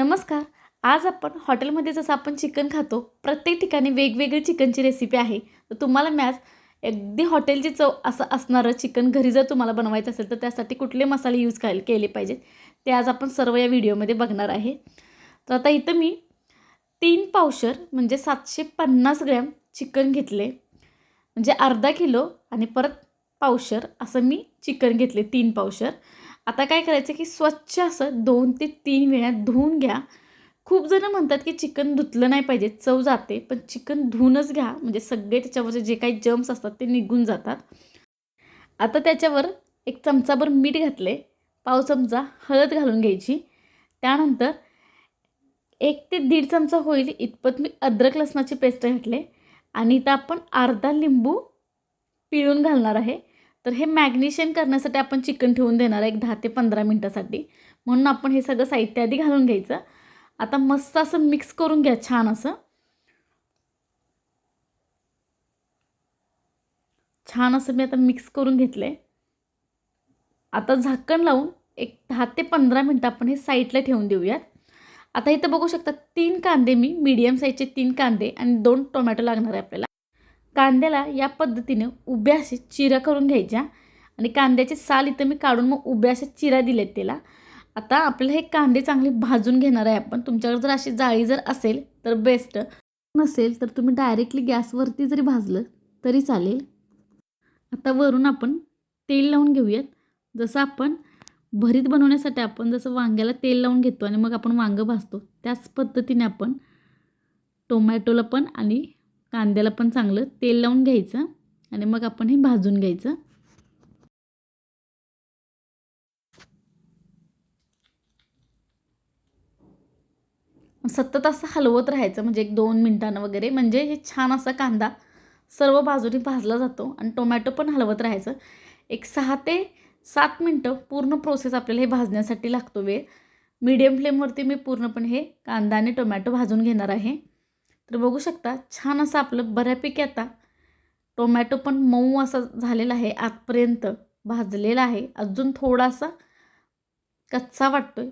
नमस्कार. आज आपण हॉटेलमध्ये जसं आपण चिकन खातो प्रत्येक ठिकाणी वेगवेगळी चिकनची रेसिपी आहे. तर तुम्हाला मॅच अगदी हॉटेलची चव असं असणारं चिकन घरी जर तुम्हाला बनवायचं असेल तर त्यासाठी कुठले मसाले यूज काय केले पाहिजेत ते आज आपण सर्व या व्हिडिओमध्ये बघणार आहे. तर आता इथं मी तीन पावशर म्हणजे सातशे पन्नास ग्रॅम चिकन घेतले. म्हणजे अर्धा किलो आणि परत पावशर असं मी चिकन घेतले तीन पावशर. आता काय करायचं की स्वच्छ असं दोन ते तीन वेळा धुवून घ्या. खूप जण म्हणतात की चिकन धुतलं नाही पाहिजे चव जाते पण चिकन धुवूनच घ्या. म्हणजे सगळे त्याच्यावरचे जे काही जम्स असतात ते निघून जातात. आता त्याच्यावर एक चमचाभर मीठ घातले पाव चमचा हळद घालून घ्यायची. त्यानंतर एक ते दीड चमचा होईल इतपत मी अद्रक लसणाची पेस्ट घातले आणि इथं आपण अर्धा लिंबू पिळून घालणार आहे. तर हे मॅग्नेशियन करण्यासाठी आपण चिकन ठेवून देणार आहे एक दहा ते पंधरा मिनटासाठी. म्हणून आपण हे सगळं साहित्य आधी घालून घ्यायचं. आता मस्त असं मिक्स करून घ्या छान असं. छान असं मी आता मिक्स करून घेतलं आहे आता झाकण लावून एक दहा ते पंधरा मिनटं आपण हे साईडला ठेवून देऊयात. आता इथं बघू शकता तीन कांदे मी मीडियम साईजचे तीन कांदे आणि दोन टोमॅटो लागणार आहे आपल्याला. कांद्याला या पद्धतीने उभ्या असे चिरा करून घ्यायच्या. आणि कांद्याचे साल इथं मी काढून मग उभ्या अशा चिरा दिल्यात त्याला. आता आपल्याला हे कांदे चांगले भाजून घेणार आहे आपण. तुमच्याकडे जर अशी जाळी जर असेल तर बेस्ट नसेल तर तुम्ही डायरेक्टली गॅसवरती जरी भाजलं तरी चालेल. आता वरून आपण तेल लावून घेऊयात. जसं आपण भरीत बनवण्यासाठी आपण जसं वांग्याला तेल लावून घेतो आणि मग आपण वांगं भाजतो त्याच पद्धतीने आपण टोमॅटोला पण आणि कांद्याला पण चांगलं तेल लावून घ्यायचं आणि मग आपण हे भाजून घ्यायचं. सतत असं हलवत राहायचं म्हणजे एक दोन मिनटानं वगैरे. म्हणजे हे छान असा कांदा सर्व बाजूनी भाजला जातो आणि टोमॅटो पण हलवत राहायचं. एक सहा ते सात मिनटं पूर्ण प्रोसेस आपल्याला हे भाजण्यासाठी लागतो वेळ. मीडियम फ्लेमवरती मी पूर्णपणे हे कांदा आणि टोमॅटो भाजून घेणार आहे. तर बघू शकता छान असं आपलं बऱ्यापैकी आता टोमॅटो पण मऊ असा झालेला आहे आतपर्यंत भाजलेला आहे. अजून थोडासा कच्चा वाटतोय.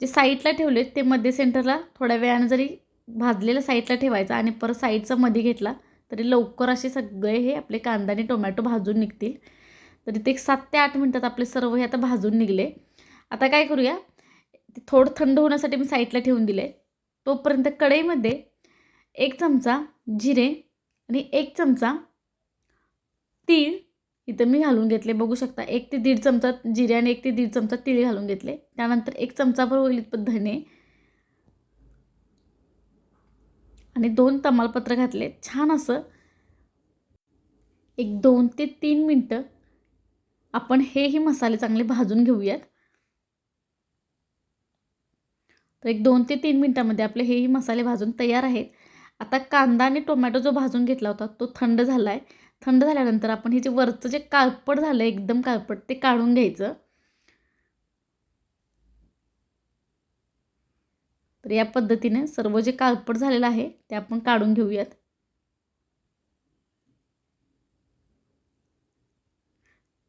जे साईडला ठेवले ते मध्ये सेंटरला थोड्या वेळानं जरी भाजलेलं साईडला ठेवायचं आणि परत साईडचा मध्ये घेतला तरी लवकर असे सगळे हे आपले कांदा आणि टोमॅटो भाजून निघतील. तरी ते एक सात ते आठ मिनटात आपले सर्व हे आता भाजून निघले. आता काय करूया ते थोडं थंड होण्यासाठी मी साईडला ठेवून दिले तोपर्यंत कढईमध्ये एक चमचा जिरे आणि एक चमचा तीळ. इथं मी घालून घेतले. बघू शकता एक ते दीड चमचा जिरे आणि एक ते दीड चमचा तीळ घालून घेतले. त्यानंतर एक चमचाभर होईल धने आणि दोन तमालपत्र घातले. छान असं एक दोन ते तीन मिनटं आपण हेही मसाले चांगले भाजून घेऊयात. तर एक दोन ते तीन मिनटामध्ये आपले हेही मसाले भाजून तयार आहेत. आता कांदा आणि टोमॅटो जो भाजून घेतला होता तो थंड झाला आहे थंड झाल्यानंतर आपण हे जे वरचं जे काळपट झालं एकदम काळपट ते काढून घ्यायचं. तर या पद्धतीने सर्व जे काळपट झालेलं आहे ते आपण काढून घेऊयात.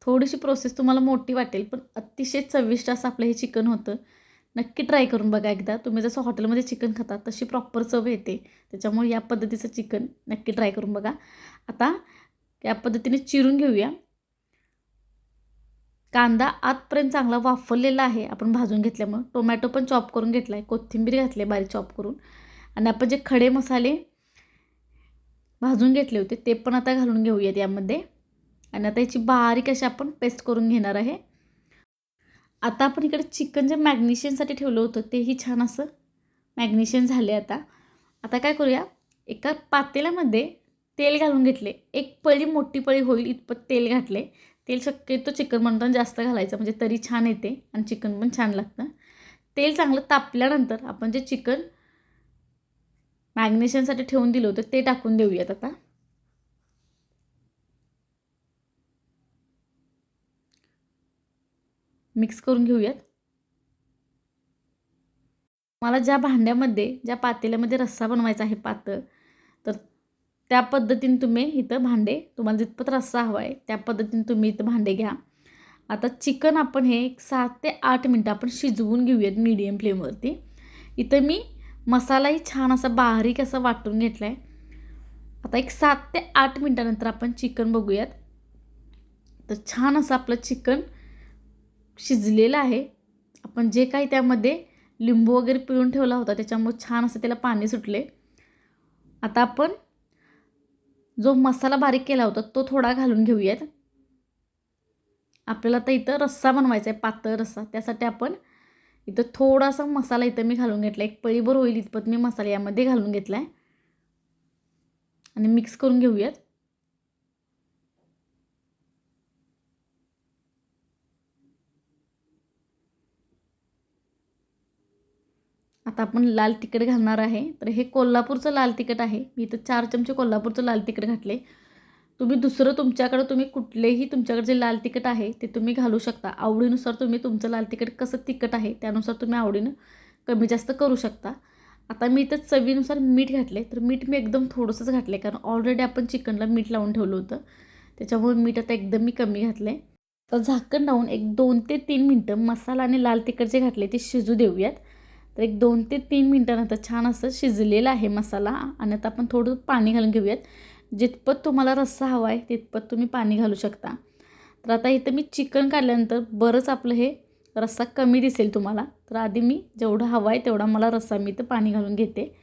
थोडीशी प्रोसेस तुम्हाला मोठी वाटेल पण अतिशय चविष्ट असं आपलं हे चिकन होतं. नक्की ट्राय करून बघा एकदा. तुम्ही जसं हॉटेलमध्ये चिकन खाता तशी प्रॉपर चव येते. त्याच्यामुळे या पद्धतीचं चिकन नक्की ट्राय करून बघा. आता या पद्धतीने चिरून घेऊया. कांदा आतपर्यंत चांगला वाफरलेला आहे आपण भाजून घेतल्यामुळं. टोमॅटो पण चॉप करून घेतला आहे कोथिंबीर घातली आहे बारीक चॉप करून. आणि आपण जे खडे मसाले भाजून घेतले होते ते पण आता घालून घेऊयात यामध्ये. आणि आता याची बारीक अशी आपण पेस्ट करून घेणार आहे. आता आपण इकडे चिकन जे मॅग्नेशियनसाठी ठेवलं होतं तेही छान असं मॅग्नेशियन झाले आता. आता काय करूया? एका पातेल्यामध्ये तेल घालून घेतले. एक पळी मोठी पळी होईल इतपत तेल घातले तेल शक्यतो चिकन बनवताना जास्त घालायचं म्हणजे तरी छान येते आणि चिकन पण छान लागतं. तेल चांगलं तापल्यानंतर आपण जे चिकन मॅग्नेशनसाठी ठेवून दिलं होतं ते टाकून देऊयात आता. मिक्स करून घेऊयात. मला ज्या भांड्यामध्ये ज्या पातेल्यामध्ये रस्सा बनवायचा आहे पातळ तर त्या पद्धतीने तुम्ही इथं भांडे तुम्हाला जितपत रस्सा हवा आहे त्या पद्धतीने तुम्ही इथं भांडे घ्या. आता चिकन आपण हे एक सात ते आठ मिनटं आपण शिजवून घेऊयात मीडियम फ्लेमवरती इथं मी मसालाही छान असा बारीक असा वाटून घेतला आहे आता एक सात ते आठ मिनटानंतर आपण चिकन बघूयात. तर छान असं आपलं चिकन शिजलेलं आहे. आपण जे काही त्यामध्ये लिंबू वगैरे पिळून ठेवला होता त्याच्यामुळे छान असं त्याला पाणी सुटले. आता आपण जो मसाला बारीक केला होता तो थोडा घालून घेऊयात. आपल्याला आता इथं रस्सा बनवायचा आहे पातळ रस्सा. त्यासाठी आपण इथं थोडासा मसाला इथं मी घालून घेतला एक पळीभर होईल इतपत मी मसाला यामध्ये घालून घेतला आहे. आणि मिक्स करून घेऊयात. आता आपण लाल तिखट घालणार आहे. तर हे कोल्हापूरचं लाल तिखट आहे. मी इथं चार चमचे कोल्हापूरचं लाल तिखट घातले. तुम्ही दुसरं तुमच्याकडं तुम्ही कुठलेही तुमच्याकडे जे लाल तिखट आहे ते तुम्ही घालू शकता. आवडीनुसार तुम्ही तुमचं लाल तिखट कसं तिखट आहे त्यानुसार तुम्ही आवडीनं कमी जास्त करू शकता. आता मी इथं चवीनुसार मीठ घातले तर मीठ मी एकदम थोडंसंच घातले कारण ऑलरेडी आपण चिकनला मीठ लावून ठेवलं होतं. त्याच्यामुळे मीठ आता एकदम मी कमी घातलं आहे तर झाकण लावून एक दोन ते तीन मिनटं मसाला आणि लाल तिखट जे घातले ते शिजू देऊयात. तर एक दोन ते तीन मिनटानंतर छान असं शिजलेलं आहे मसाला. आणि आता आपण थोडं पाणी घालून घेऊयात. जितपत तुम्हाला रस्सा हवा आहे तितपत तुम्ही पाणी घालू शकता. तर आता इथं मी चिकन काढल्यानंतर बरंच आपलं हे रस्सा कमी दिसेल तुम्हाला. तर आधी मी जेवढं हवा आहे तेवढा मला रस्सा मी इथं पाणी घालून घेते.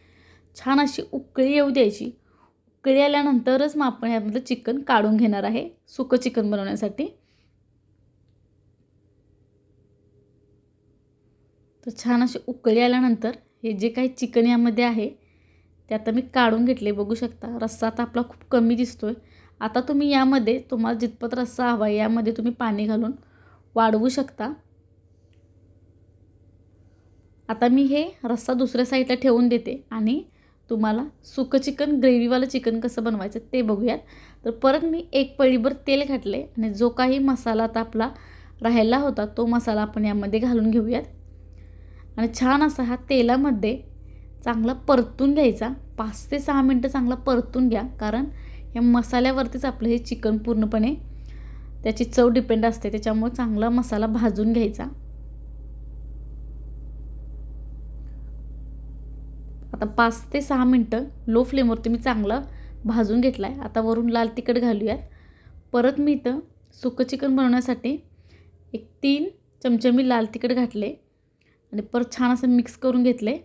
छान अशी उकळी येऊ द्यायची. उकळी आल्यानंतरच मग आपण यामधलं चिकन काढून घेणार आहे. सुकं चिकन बनवण्यासाठी. तर छान अशी उकळी आल्यानंतर हे जे काही चिकन यामध्ये आहे ते आता मी काढून घेतले बघू शकता. रस्सा आता आपला खूप कमी दिसतो आहे आता तुम्ही यामध्ये तुम्हाला जितपत रस्सा हवा आहे यामध्ये तुम्ही पाणी घालून वाढवू शकता. आता मी हे रस्सा दुसऱ्या साईडला ठेवून देते आणि तुम्हाला सुकं चिकन ग्रेव्हीवालं चिकन कसं बनवायचं ते बघूयात. तर परत मी एक पळीभर तेल घातले आणि जो काही मसाला आता आपला राहिला होता तो मसाला आपण यामध्ये घालून घेऊयात. आणि छान असा हा तेलामध्ये चांगला परतून घ्यायचा. पाच ते सहा मिनटं चांगला परतून घ्या. कारण या मसाल्यावरतीच आपलं हे चिकन पूर्णपणे त्याची चव डिपेंड असते. त्याच्यामुळे चांगला मसाला भाजून घ्यायचा. आता पाच ते सहा मिनटं लो फ्लेमवरती मी चांगला भाजून घेतला आहे आता वरून लाल तिखट घालूयात. परत मी इथं सुकं चिकन बनवण्यासाठी एक तीन चमचे मी लाल तिखट घातले. आणि परत छान असं मिक्स करून घेतले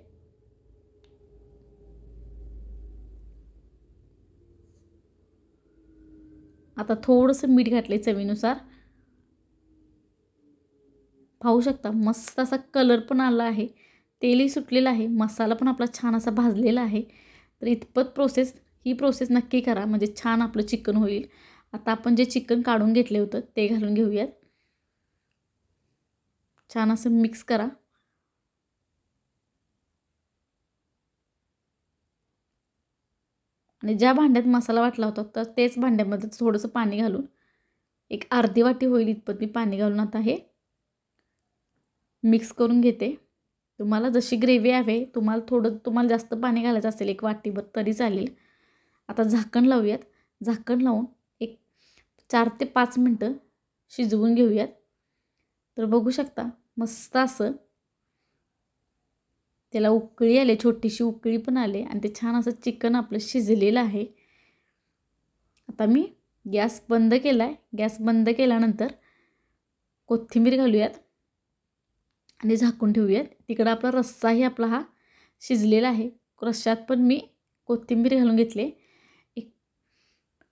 आता थोडंसं मीठ घातले चवीनुसार. पाहू शकता मस्त असा कलर पण आला आहे. तेलही सुटलेलं आहे मसाला पण आपला छान असा भाजलेला आहे. तर इतपत प्रोसेस ही प्रोसेस नक्की करा म्हणजे छान आपलं चिकन होईल. आता आपण जे चिकन काढून घेतले होतं ते घालून घेऊयात. छान असं मिक्स करा. आणि ज्या भांड्यात मसाला वाटला होता तर तेच भांड्यामध्ये थोडंसं पाणी घालून एक अर्धी वाटी होईल इतपत मी पाणी घालून आता हे मिक्स करून घेते. तुम्हाला जशी ग्रेव्ही हवे तुम्हाला थोडं तुम्हाला जास्त पाणी घालायचं असेल एक वाटीभर तरी चालेल. आता झाकण लावूयात. झाकण लावून एक चार ते पाच मिनटं शिजवून घेऊयात. तर बघू शकता मस्त असं त्याला उकळी आली छोटीशी उकळी पण आले आणि ते छान असं चिकन आपलं शिजलेलं आहे. आता मी गॅस बंद केला आहे गॅस बंद केल्यानंतर कोथिंबीर घालूयात आणि झाकून ठेवूयात. तिकडं आपला रस्साही आपला हा शिजलेला आहे. रश्श्यात पण मी कोथिंबीर घालून घेतले. एक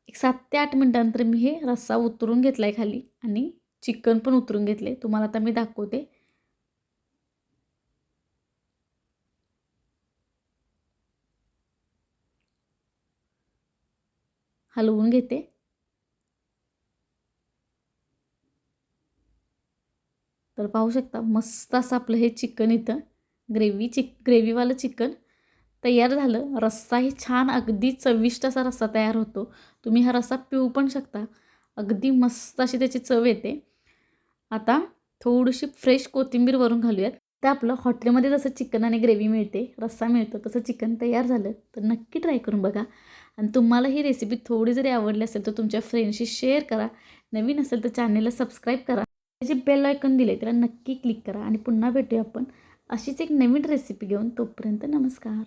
एक सात ते आठ मिनटानंतर मी हे रस्सा उतरून घेतला आहे खाली आणि चिकन पण उतरून घेतले तुम्हाला आता मी दाखवते. हलवून घेते. तर पाहू शकता मस्त असं आपलं हे चिकन इथं ग्रेव्ही चिक ग्रेव्हीवालं चिकन तयार झालं. रस्साही छान अगदी चविष्ट असा रस्सा तयार होतो. तुम्ही हा रस्सा पिऊ पण शकता. अगदी मस्त अशी त्याची चव येते. आता थोडीशी फ्रेश कोथिंबीर वरून घालूयात. तर आपलं हॉटेलमध्ये जसं चिकन आणि ग्रेव्ही मिळते रस्सा मिळतो तसं चिकन तयार झालं. तर नक्की ट्राय करून बघा. आणि तुम्हाला ही रेसिपी थोडी जरी आवडली असेल तर तुमच्या फ्रेंडशी शेअर करा. नवीन असेल तर चॅनेलला सबस्क्राईब करा. जे बेल आयकॉन दिले त्याला नक्की क्लिक करा. आणि पुन्हा भेटूया आपण अशीच एक नवीन रेसिपी घेऊन. तोपर्यंत नमस्कार.